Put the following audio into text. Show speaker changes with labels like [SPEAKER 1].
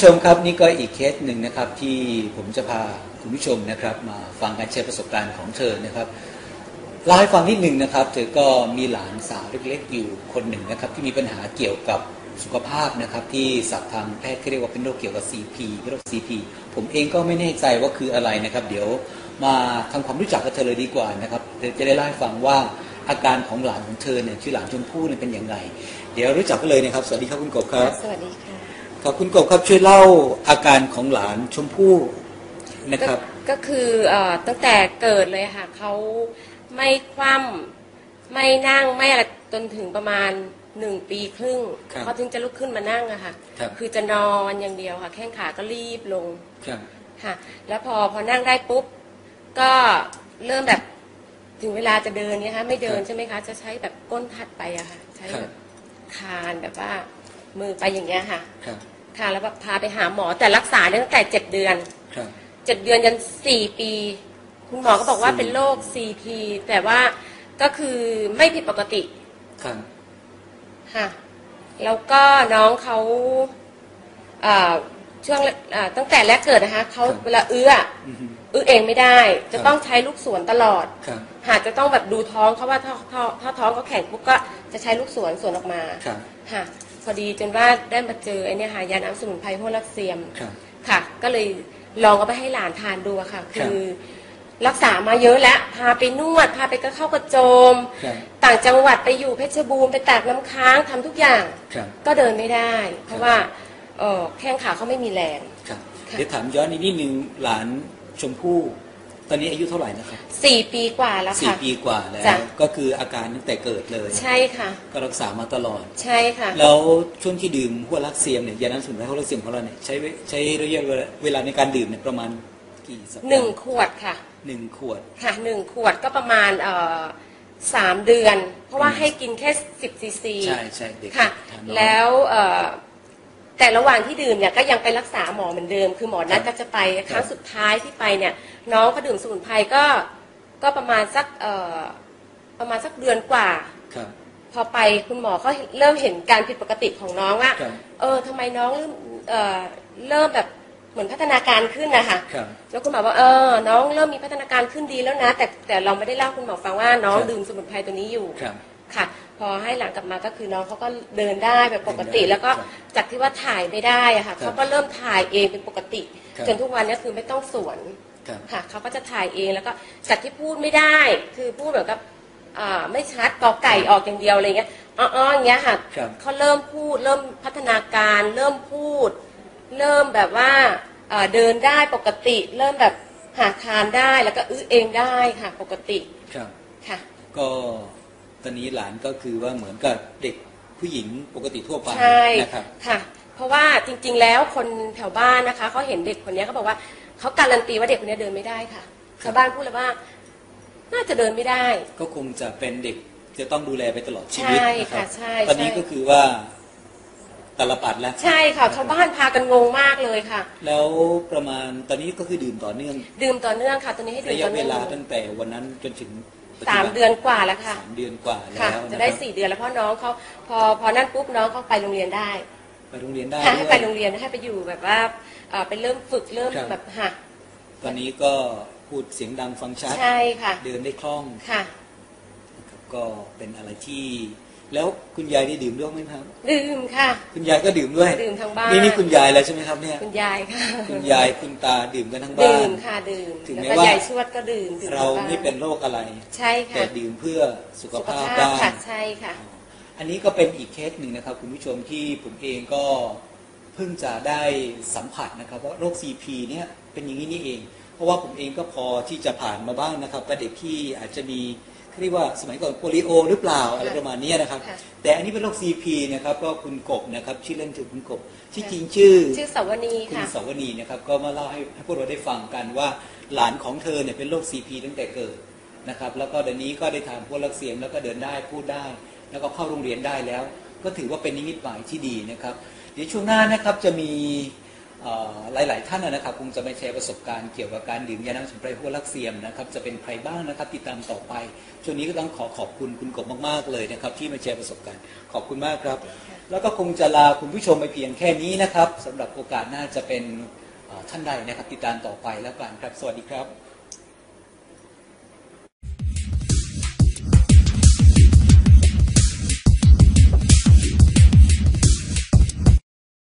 [SPEAKER 1] ผู้ชมครับนี่ก็อีกเคสหนึ่งนะครับที่ผมจะพาคุณผู้ชมนะครับ มาฟังการแชร์ประสบการณ์ของเธอนะครับเล่าให้ฟังนิดหนึ่งนะครับ เธอก็มีหลานสาวเล็กๆอยู่คนหนึ่งนะครับ ที่มีปัญหาเกี่ยวกับสุขภาพนะครับ ที่ศัพท์ทางแพทย์เขาเรียกว่าเป็นโรคเกี่ยวกับ CP โรค CP ผมเองก็ไม่แน่ใจว่าคืออะไรนะครับ เดี๋ยวมาทำความรู้จักกับเธอเลยดีกว่านะครับเธอจะได้เล่าให้ฟังว่าอาการของหลานของเธอเนี่ยชื่อหลานชมพู่เนี่ยเป็นอย่างไร เดี๋ยวรู้จักกันเลยนะครับ สวัสดีครับคุณกบครับ
[SPEAKER 2] สวัสดีค่ะ
[SPEAKER 1] ครับคุณกบครับช่วยเล่าอาการของหลานชมพู่นะครับ
[SPEAKER 2] ก็ก็คือเอ่อตั้งแต่เกิดเลยค่ะเขาไม่คว่ำไม่นั่งไม่อะไรจนถึงประมาณหนึ่งปีครึ่ง
[SPEAKER 1] ครับ
[SPEAKER 2] เขาถึงจะลุกขึ้นมานั่งอะค่ะ
[SPEAKER 1] ครับ
[SPEAKER 2] อจะนอนอย่างเดียวค่ะ แข้งขาก็รีบลง
[SPEAKER 1] ครับ
[SPEAKER 2] ค่ะ แล้วพอพอนั่งได้ปุ๊บ ก็เริ่มแบบถึงเวลาจะเดินเนี่ยค่ะไม่เดินใช่ไหมคะ จะใช้แบบก้นทัดไปอะค่ะ ใช้แบบคานแบบว่า มือไปอย่างเงี้ยค่ะ
[SPEAKER 1] ครับ
[SPEAKER 2] ค่ะ แล้วแบบพาไปหาหมอแต่รักษาเนี่ยตั้งแต่เจ็ดเดือน
[SPEAKER 1] ครับ
[SPEAKER 2] เจ็ดเดือนยันสี่ปี คุณหมอก็บอกว่า
[SPEAKER 1] สี่
[SPEAKER 2] เป็นโรค CP แต่ว่าก็คือไม่ผิดปกติ
[SPEAKER 1] ครับ
[SPEAKER 2] ค่ะ แล้วก็น้องเขาเอ่อช่วงเอ่อตั้งแต่แรกเกิดนะคะเขาเวลาอื้ออะ
[SPEAKER 1] อือฮึ
[SPEAKER 2] อื้อเองไม่ได้ จะ
[SPEAKER 1] ครับ
[SPEAKER 2] ต้องใช้ลูกสวนตลอด
[SPEAKER 1] ครับ
[SPEAKER 2] หากจะต้องแบบดูท้องเขาว่าถ้าถ้าถ้าท้องเขาแข็งปุ๊บก็จะใช้ลูกสวนสวนออกมา
[SPEAKER 1] ครับ
[SPEAKER 2] ค่ะ พอดีจนว่าได้มาเจอไอ้เนี่ยค่ะยาน้ำสมุนไพรพวกรักเซียม
[SPEAKER 1] ครับ
[SPEAKER 2] ค่ะ ก็เลยลองเอาไปให้หลานทานดูอะค่ะ
[SPEAKER 1] ครับ
[SPEAKER 2] คือรักษามาเยอะแล้วพาไปนวด พาไปกระเข้ากระโจม
[SPEAKER 1] ครับ
[SPEAKER 2] ต่างจังหวัดไปอยู่เพชรบูรณ์ไปตากน้ำค้างทำทุกอย่าง
[SPEAKER 1] ครับ
[SPEAKER 2] ก็เดินไม่ได้ เพราะว่าเออแข้งขาเขาไม่มีแรง
[SPEAKER 1] ครับ
[SPEAKER 2] ค่ะ
[SPEAKER 1] เดี๋ยวถามย้อนอีกนิดนึงหลานชมพู่ ตอนนี้อายุเท่าไหร่นะครับ
[SPEAKER 2] สี่ปีกว่าแล้ว
[SPEAKER 1] สี่
[SPEAKER 2] ค่ะ
[SPEAKER 1] ปีกว่าแล้ว
[SPEAKER 2] จ้ะ
[SPEAKER 1] ก็คืออาการตั้งแต่เกิดเลย
[SPEAKER 2] ใช่ค่ะ
[SPEAKER 1] ก็รักษามาตลอด
[SPEAKER 2] ใช่ค่ะ
[SPEAKER 1] แล้วช่วงที่ดื่มหัวลักเซียมเนี่ยยาน้ำสมุนไพรหัวลักเซียมของเราเนี่ยใช้เวใช้ระยะเวลาในการดื่มเนี่ยประมาณกี่สัปดาห์
[SPEAKER 2] หนึ่งขวดค่ะ
[SPEAKER 1] หนึ่งขวด
[SPEAKER 2] ค่ะหนึ่งขวดก็ประมาณเอ่อสามเดือน เพราะว่า
[SPEAKER 1] อืม
[SPEAKER 2] ให้กินแค่สิบซีซี
[SPEAKER 1] ใช่ใช่เด็ก
[SPEAKER 2] ค่ะ
[SPEAKER 1] ทานน้อย
[SPEAKER 2] แล้วเอ่อ แต่ระหว่างที่ดื่มเนี่ยก็ยังไปรักษาหมอเหมือนเดิม คือหมอนัดก็จะไปครั้งสุดท้ายที่ไปเนี่ย น้องก็ดื่มสมุนไพรก็ก็ประมาณสักเอ่อประมาณสักเดือนกว่า
[SPEAKER 1] ครับ
[SPEAKER 2] พอไปคุณหมอก็เริ่มเห็นการผิดปกติของน้องว่า
[SPEAKER 1] ครับ
[SPEAKER 2] เออทำไมน้องเริ่มเอ่อเริ่มแบบเหมือนพัฒนาการขึ้นนะคะ
[SPEAKER 1] ครับ
[SPEAKER 2] แล้วคุณหมอว่าเออ น้องเริ่มมีพัฒนาการขึ้นดีแล้วนะ แต่แต่เราไม่ได้เล่าคุณหมอฟังว่าน้อง
[SPEAKER 1] ครับ
[SPEAKER 2] ดื่มสมุนไพรตัวนี้อยู่
[SPEAKER 1] ครับ
[SPEAKER 2] ค่ะ พอให้หลังกลับมาก็คือน้องเขาก็เดินได้แบบปกติ
[SPEAKER 1] เดินได้
[SPEAKER 2] แล้วก็
[SPEAKER 1] ครับ
[SPEAKER 2] จากที่ว่าถ่ายไม่ได้อะค่ะ
[SPEAKER 1] ครับ
[SPEAKER 2] เขาก็เริ่มถ่ายเองเป็นปกติ
[SPEAKER 1] ครับ
[SPEAKER 2] จนทุกวันนี้คือไม่ต้องสวน
[SPEAKER 1] ครับ
[SPEAKER 2] ค่ะเขาก็จะถ่ายเองแล้วก็จากที่พูดไม่ได้ คือพูดแบบกับอ่าไม่ชัดกอไก่ออกอย่างเดียวอะไรเงี้ยอ้อๆอย่างเงี้ยค่ะ
[SPEAKER 1] ครับ
[SPEAKER 2] เขาเริ่มพูดเริ่มพัฒนาการ เริ่มพูด เริ่มแบบว่าเอ่อเดินได้ปกติ เริ่มแบบหาทานได้แล้วก็อื้อเองได้ค่ะ ปกติ
[SPEAKER 1] ครับ
[SPEAKER 2] ค่ะ
[SPEAKER 1] ก็ ตอนนี้หลานก็คือว่าเหมือนกับเด็กผู้หญิงปกติทั่วไป
[SPEAKER 2] ใช่
[SPEAKER 1] นะครับ
[SPEAKER 2] ค่ะ เพราะว่าจริง ๆ แล้วคนแถวบ้านนะคะเขาเห็นเด็กคนนี้เขาบอกว่าเขาการันตีว่าเด็กคนนี้เดินไม่ได้ค่ะชาวบ้านพูดเลยว่า น่าจะเดินไม่ได้
[SPEAKER 1] ก็คงจะเป็นเด็กจะต้องดูแลไปตลอดชีวิต
[SPEAKER 2] ใช่
[SPEAKER 1] นะครับ
[SPEAKER 2] ค่ะใช่
[SPEAKER 1] ตอนนี้
[SPEAKER 2] ใช่
[SPEAKER 1] ก็คือว่า ตลปัดแล้ว
[SPEAKER 2] ใช่ค่ะชาวบ้านพากันงงมากเลยค่ะ
[SPEAKER 1] แล้วประมาณตอนนี้ก็คือดื่มต่อเนื่อง
[SPEAKER 2] ดื่มต่อเนื่องค่ะ ตอนนี้ให้ดื่
[SPEAKER 1] ระ
[SPEAKER 2] ม
[SPEAKER 1] ยะ
[SPEAKER 2] ต่อ
[SPEAKER 1] เว
[SPEAKER 2] เนื่อง
[SPEAKER 1] ลาตั้งแต่วันนั้นจนถึงปัจจุ
[SPEAKER 2] สาม
[SPEAKER 1] บัน
[SPEAKER 2] เดือนกว่าแล้วค่ะ
[SPEAKER 1] สามเดือนกว่าแล้ว
[SPEAKER 2] ค่ะจะได้
[SPEAKER 1] นครับ
[SPEAKER 2] สี่เดือนแล้วเพราะน้องเขาพอพอนั่นปุ๊บน้องเขาไปโรงเรียนได้
[SPEAKER 1] ไปโรงเรียนได้
[SPEAKER 2] ค่ะ
[SPEAKER 1] ด้
[SPEAKER 2] ให้
[SPEAKER 1] ว
[SPEAKER 2] ไป
[SPEAKER 1] ย
[SPEAKER 2] โรงเรียนให้ไปอยู่แบบว่าเอ่อไปเริ่มฝึกเริ่ม
[SPEAKER 1] ครับ
[SPEAKER 2] แบบค่ะ
[SPEAKER 1] ตอนนี้ก็พูดเสียงดังฟังชัด
[SPEAKER 2] ใช่ค่ะ
[SPEAKER 1] เดินได้คล่อง
[SPEAKER 2] ค่ะ
[SPEAKER 1] นะครับก็เป็นอะไรที่ แล้วคุณยายได้ดื่มด้วยไหมครับ
[SPEAKER 2] ดื่มค่ะ
[SPEAKER 1] คุณยายก็ดื่มด้วย
[SPEAKER 2] ดื่มทางบ้าน
[SPEAKER 1] นี่นี่คุณยายแล้วใช่ไหมครับเนี่ย
[SPEAKER 2] คุณยายค่ะ
[SPEAKER 1] คุณยายคุณตาดื่มกันทั้งบ้า
[SPEAKER 2] ดื่
[SPEAKER 1] น
[SPEAKER 2] มค่ะดื่ม
[SPEAKER 1] ถึง
[SPEAKER 2] แล้ว
[SPEAKER 1] แม้
[SPEAKER 2] ก็
[SPEAKER 1] ว่า
[SPEAKER 2] ยายชวดก็ดื่มดื่ม
[SPEAKER 1] เรา
[SPEAKER 2] ทงบ้
[SPEAKER 1] ไม่เป็นโรคอะไร
[SPEAKER 2] ใช่
[SPEAKER 1] แต่
[SPEAKER 2] ค่ะ
[SPEAKER 1] ดื่มเพื่อสุข
[SPEAKER 2] สุข
[SPEAKER 1] ภาพ
[SPEAKER 2] ภาพ
[SPEAKER 1] ได้
[SPEAKER 2] ค่ะใช่ค่ะ
[SPEAKER 1] อันนี้ก็เป็นอีกเคสหนึ่งนะครับ คุณผู้ชมที่ผมเองก็เพิ่งจะได้สัมผัสนะครับว่าโรค CP เนี่ยเป็นอย่างนี้นี่เอง เพราะว่าผมเองก็พอที่จะผ่านมาบ้างนะครับกับเด็กที่อาจจะมี เขาเรียกว่าสมัยก่อนโปลิโอ หรือเปล่าอะไรประมาณเนี้ยนะครับ
[SPEAKER 2] ค่ะ
[SPEAKER 1] แต่อันนี้เป็นโรค CP นะครับก็คุณกบนะครับชื่อเล่นคือคุณกบที่จริงชื่อ
[SPEAKER 2] ชื่อสาวนี
[SPEAKER 1] คุณ
[SPEAKER 2] ค่ะ
[SPEAKER 1] สวนีนะครับก็มาเล่าให้ให้พวกเราได้ฟังกันว่าหลานของเธอเนี่ยเป็นโรค CP ตั้งแต่เกิดนะครับแล้วก็เดี๋ยวนี้ก็ได้ทานพวกลักเสียงแล้วก็เดินได้พูดได้ แล้วก็เข้าโรงเรียนได้แล้ว ก็ถือว่าเป็นนิมิตหมายที่ดีนะครับ เดี๋ยวช่วงหน้านะครับจะมีเอ่อ หลาย ๆ ท่านนะครับคงจะมาแชร์ประสบการณ์เกี่ยวกับการดื่มยาน้ำสมุนไพรพวกลักเซียมนะครับจะเป็นใครบ้างนะครับติดตามต่อไป ช่วงนี้ก็ต้องขอขอบคุณคุณกบมาก ๆ เลยนะครับที่มาแชร์ประสบการณ์ขอบคุณมากครับ แล้วก็คงจะลาคุณผู้ชมไปเพียงแค่นี้นะครับสำหรับโอกาสหน้าจะเป็นท่านใดนะครับติดตามต่อไปแล้วกันครับ สวัสดีครับ